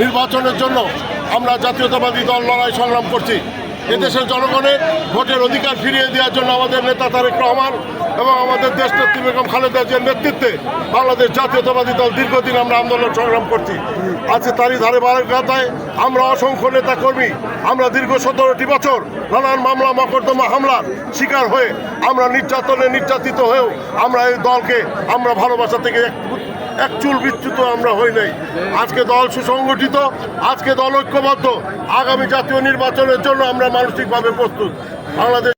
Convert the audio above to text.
নির্বাচনের জন্য আমরা জাতীয়তাবাদী দল লড়াই সংগ্রাম করছি। এদেশের জনগণের ভোটের অধিকার ফিরিয়ে দেওয়ার জন্য আমাদের নেতা তারেক রহমান এবং আমাদের দেশ নেত্রী বেগম খালেদা জিয়ার নেতৃত্বে বাংলাদেশ জাতীয়তাবাদী দল দীর্ঘদিন আমরা আন্দোলন সংগ্রাম করছি। আছে তারই ধারে বারকাতায় আমরা অসংখ্য নেতা কর্মী আমরা দীর্ঘ সতেরোটি বছর নানান মামলা, মকদ্দমা, হামলার শিকার হয়ে আমরা নির্যাতনে নির্যাতিত হয়েও আমরা এই দলকে আমরা ভালোবাসা থেকে এক চুল বিচ্যুত আমরা হই নাই। আজকে দল সুসংগঠিত, আজকে দল ঐক্যবদ্ধ। আগামী জাতীয় নির্বাচনের জন্য আমরা মানসিকভাবে প্রস্তুত। বাংলাদেশ